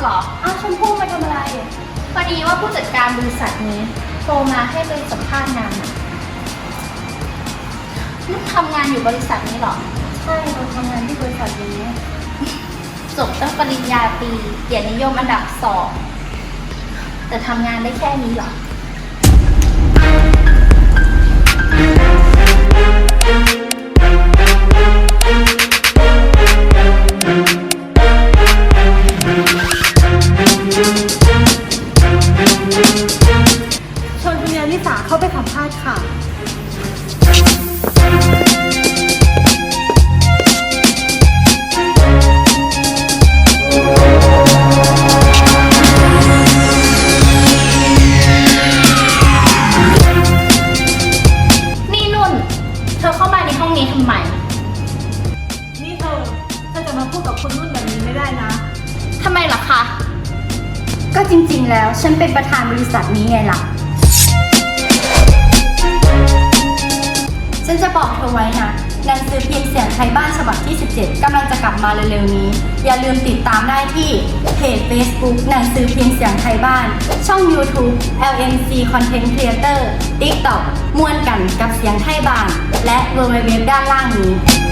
เหรอ อ้าชมพู่มาทำอะไรพอดีว่าผู้จัดการบริษัทนี้โทรมาให้ไปสัมภาษณ์งานนึกทำงานอยู่บริษัทนี้เหรอ ใช่เราทำงานที่บริษัทนี้ จบตั้งปริญญาตรีเกียรตินิยมอันดับสอง แต่ทำงานได้แค่นี้เหรอ สาเข้าไปสัมภาษณ์ค่ะ นี่นุ่น เธอเข้ามาในห้องนี้ทำไม นี่เธอเธอจะมาพูดกับคนรุ่นแบบนี้ไม่ได้นะ ทำไมล่ะคะ ก็จริงๆ แล้วฉันเป็นประธานบริษัทนี้ไงล่ะ ฉันจะบอกเธอไว้นะหนังสือพิมพ์เสียงไทยบ้านฉบับที่ 17 กำลังจะกลับมาเร็วๆนี้ อย่าลืมติดตามได้ที่เพจ Facebook หนังสือพิมพ์เสียงไทยบ้าน ช่อง YouTube LNC Content Creator TikTok ม่วนกันกับเสียงไทยบ้าน และ w w w ด้านล่างนี้